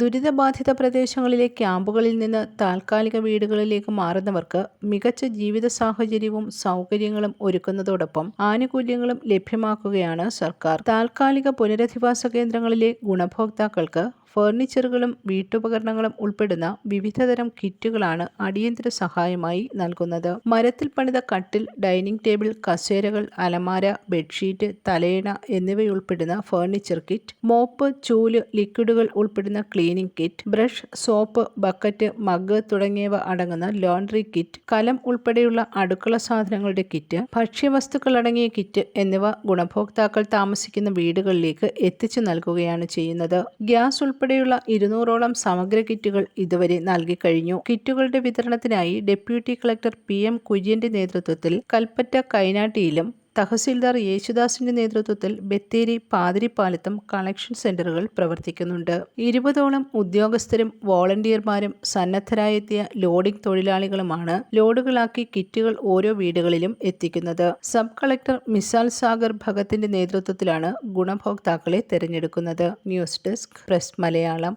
ദുരിതബാധിത പ്രദേശങ്ങളിലെ ക്യാമ്പുകളിൽ നിന്ന് താൽക്കാലിക വീടുകളിലേക്ക് മാറുന്നവർക്ക് മികച്ച ജീവിത സാഹചര്യവും സൗകര്യങ്ങളും ഒരുക്കുന്നതോടൊപ്പം ആനുകൂല്യങ്ങളും ലഭ്യമാക്കുകയാണ് സർക്കാർ. താൽക്കാലിക പുനരധിവാസ കേന്ദ്രങ്ങളിലെ ഗുണഭോക്താക്കൾക്ക് ഫർണിച്ചറുകളും വീട്ടുപകരണങ്ങളും ഉൾപ്പെടുന്ന വിവിധതരം കിറ്റുകളാണ് അടിയന്തര സഹായമായി നൽകുന്നത്. മരത്തിൽ പണിത കട്ടിൽ ഡൈനിങ് ടേബിൾ കസേരകൾ അലമാര ബെഡ്ഷീറ്റ് തലയിണ എന്നിവയുൾപ്പെടുന്ന ഫർണിച്ചർ കിറ്റ് മോപ്പ് ചൂൽ ലിക്വിഡുകൾ ഉൾപ്പെടുന്ന cleaning kit brush soap bucket mug തുടങ്ങിയവ അടങ്ങുന്ന ലോണ്ടറി കിറ്റ് കലം ഉൾപ്പെടെയുള്ള അടുക്കള സാധനങ്ങളുടെ കിറ്റ് ഭക്ഷ്യവസ്തുക്കൾ അടങ്ങിയ കിറ്റ് എന്നിവ ഗുണഭോക്താക്കൾ താമസിക്കുന്ന വീടുകളിലേക്ക് എത്തിച്ചു നൽകുകയാണ് ചെയ്യുന്നത്. ഗ്യാസ് ഉൾപ്പെടെയുള്ള ഇരുന്നൂറോളം സമഗ്ര കിറ്റുകൾ ഇതുവരെ നൽകിക്കഴിഞ്ഞു കിറ്റുകളുടെ വിതരണത്തിനായി ഡെപ്യൂട്ടി കളക്ടർ പി എം കുര്യന്റെ നേതൃത്വത്തിൽ കൽപ്പറ്റ കൈനാട്ടിയിലും തഹസീൽദാർ യേശുദാസിന്റെ നേതൃത്വത്തിൽ ബത്തേരി പാതിരിപ്പാലത്തും കളക്ഷൻ സെന്ററുകൾ പ്രവർത്തിക്കുന്നുണ്ട്. ഇരുപതോളം ഉദ്യോഗസ്ഥരും വോളണ്ടിയർമാരും സന്നദ്ധരായെത്തിയ ലോഡിംഗ് തൊഴിലാളികളുമാണ് ലോഡുകളാക്കി കിറ്റുകൾ ഓരോ വീടുകളിലും എത്തിക്കുന്നത്. സബ് കളക്ടർ മിസാൽ സാഗർ ഭഗത്തിന്റെ നേതൃത്വത്തിലാണ് ഗുണഭോക്താക്കളെ തെരഞ്ഞെടുക്കുന്നത്. News desk press Malayalam.